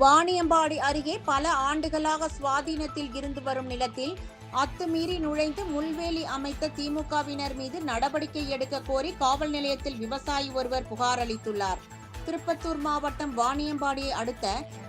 வாணியம்பாடி அருகே பல ஆண்டுகளாக சுவாதீனத்தில் இருந்து வரும் நிலத்தில் அத்துமீறி நுழைந்து முள்வேலி அமைத்த திமுகவினர் மீது நடவடிக்கை எடுக்க கோரி காவல் நிலையத்தில் விவசாயி ஒருவர் புகார் அளித்துள்ளார். திருப்பத்தூர் மாவட்டம் வாணியம்பாடியை அடுத்த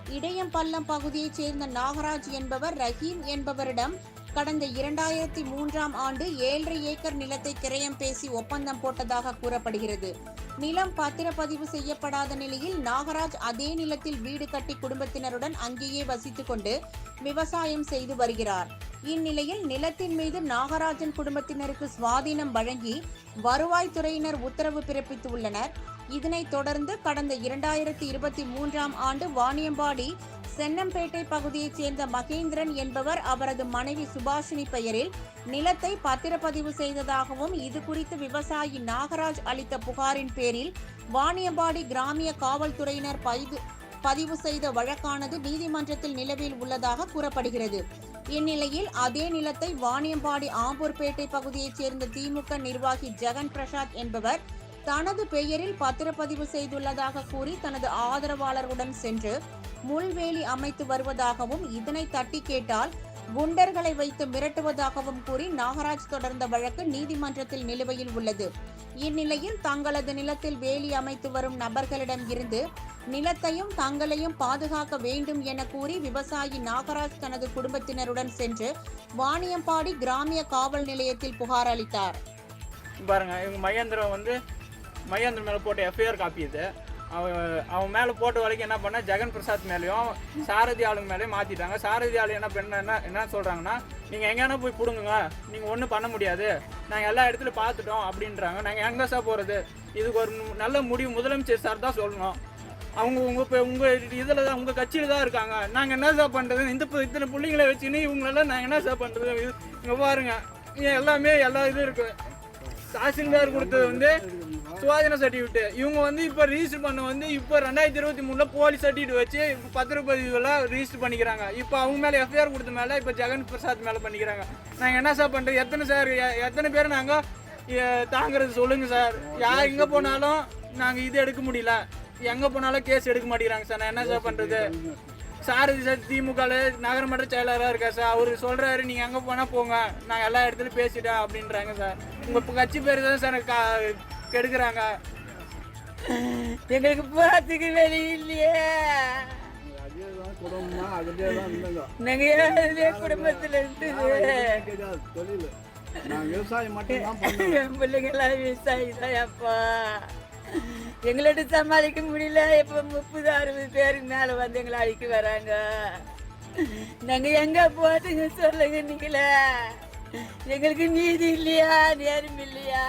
இடையம்பள்ளம் பகுதியைச் சேர்ந்த நாகராஜ் என்பவர் ரஹீம் என்பவரிடம் கடந்த இரண்டாயிரத்தி மூன்றாம் ஆண்டு ஏழரை ஏக்கர் நிலத்தை கிரயம் பேசி ஒப்பந்தம் போட்டதாக கூறப்படுகிறது. நிலம் பத்திரப்பதிவு செய்யப்படாத நிலையில் நாகராஜ் அதே நிலத்தில் வீடு கட்டி குடும்பத்தினருடன் அங்கேயே வசித்துக் கொண்டு விவசாயம் செய்து வருகிறார். இந்நிலையில் நிலத்தின் மீது நாகராஜன் குடும்பத்தினருக்கு சுவாதீனம் வழங்கி வருவாய்த்துறையினர் உத்தரவு பிறப்பித்துள்ளனர். இதனைத் தொடர்ந்து கடந்த இரண்டாயிரத்தி இருபத்தி மூன்றாம் ஆண்டு வாணியம்பாடி சென்னம்பேட்டை பகுதியைச் சேர்ந்த மகேந்திரன் என்பவர் அவரது மனைவி சுபாஷினி பெயரில் நிலத்தை பத்திரப்பதிவு செய்ததாகவும் இது குறித்து விவசாயி நாகராஜ் அளித்த புகாரின் பேரில் வாணியம்பாடி கிராமிய காவல்துறையினர் பதிவு பதிவு செய்த வழக்கானது நீதிமன்றத்தில் நிலவில் உள்ளதாக கூறப்படுகிறது. இந்நிலையில் அதே நிலத்தை வாணியம்பாடி ஆம்பூர்பேட்டை பகுதியைச் சேர்ந்த திமுக நிர்வாகி ஜெகன் பிரசாத் என்பவர் தனது பெயரில் பத்திரப்பதிவு செய்துள்ளதாக கூறி தனது ஆதரவாளருடன் சென்று முள்வேலி அமைத்து வருவதாகவும் இதனை தட்டி கேட்டால் குண்டர்களை வைத்து மிரட்டுவதாகவும் கூறி நாகராஜ் தொடர்ந்த வழக்கு நீதிமன்றத்தில் நிலுவையில் உள்ளது. இந்நிலையில் தங்களது நிலத்தில் வேலி அமைத்து வரும் நபர்களிடம் இருந்து நிலத்தையும் தங்களையும் பாதுகாக்க வேண்டும் என கூறி விவசாயி நாகராஜ் தனது குடும்பத்தினருடன் சென்று வாணியம்பாடி கிராமிய காவல் நிலையத்தில் புகார் அளித்தார். பாருங்க இவங்க மகேந்திரன் வந்து மகேந்திரன் மேலே போட்ட எஃப்ஐஆர் காப்பி இது. அவன் அவன் மேலே போட்ட வரைக்கும் என்ன பண்ண ஜெகன் பிரசாத் மேலேயும் சாரதி ஆளுங்க மேலேயும் மாற்றிட்டாங்க சாரதி ஆளு என்ன பண்ண என்ன என்ன சொல்கிறாங்கன்னா நீங்கள் எங்கேனா போய் கொடுங்க நீங்கள் ஒன்றும் பண்ண முடியாது. நாங்கள் எல்லா இடத்துலையும் பார்த்துட்டோம் அப்படின்றாங்க. நாங்கள் எங்கே சார் போகிறது இதுக்கு ஒரு நல்ல முடிவு. முதலமைச்சர் சார் தான் சொல்லணும். அவங்க உங்கள் இப்போ உங்கள் இதில் தான் உங்கள் கட்சியில் தான் இருக்காங்க. நாங்கள் என்ன சார் பண்ணுறது இந்த இப்போ இத்தனை பிள்ளைங்களை வச்சுன்னு இவங்களெல்லாம் நாங்கள் என்ன சார் பண்ணுறது இங்கே பாருங்க. எல்லாமே எல்லா இதுவும் இருக்குது தாசில்தார் கொடுத்தது வந்து சுவாதன சர்டிஃபிகேட் இவங்க வந்து இப்போ ரிஜிஸ்டர் பண்ண வந்து இப்போ ரெண்டாயிரத்தி இருபத்தி மூணில் போலி சர்டிஃபிகேட் வச்சு இப்போ பத்திரப்பதிவுலாம் ரிஜிஸ்டர் பண்ணிக்கிறாங்க. இப்போ அவங்க மேலே எஃப்ஐஆர் கொடுத்த மேலே இப்போ ஜெகன் பிரசாத் மேலே பண்ணிக்கிறாங்க. நாங்கள் என்ன சார் பண்ணுறது எத்தனை சார் எ- எத்தனை பேர் நாங்கள் தாங்கிறது சொல்லுங்கள் சார் யார் எங்கே போனாலும் நாங்கள் இது எடுக்க முடியல. எங்கே போனாலும் கேஸ் எடுக்க மாட்டேங்கிறாங்க சார் நான் என்ன சார் பண்ணுறது சாரதி சார் திமுக நகரமன்ற செயலராக இருக்கா சார் அவர் சொல்கிறாரு நீங்கள் எங்கே போனால் போங்க. நான் எல்லா இடத்துலையும் பேசிட்டேன் அப்படின்றாங்க சார் உங்கள் கட்சி பேர் தான் சார் கா- கெடுக்குறாங்க. எங்களுக்கு போறதுக்கு வெளி இல்லையே. நாங்க குடும்பத்துல இருந்து விவசாயம் மட்டும் என் பிள்ளைங்களாம் விவசாயி தான் அப்பா. எங்கள்ட்ட சமாளிக்க முடியல. இப்போ முப்பது அறுபது பேருக்கு மேலே வந்து எங்களை அழிக்க வராங்க. நாங்கள் எங்கே போட்டுங்க சொல்லுங்க நீங்களே. எங்களுக்கு நீதி இல்லையா? நேரம் இல்லையா?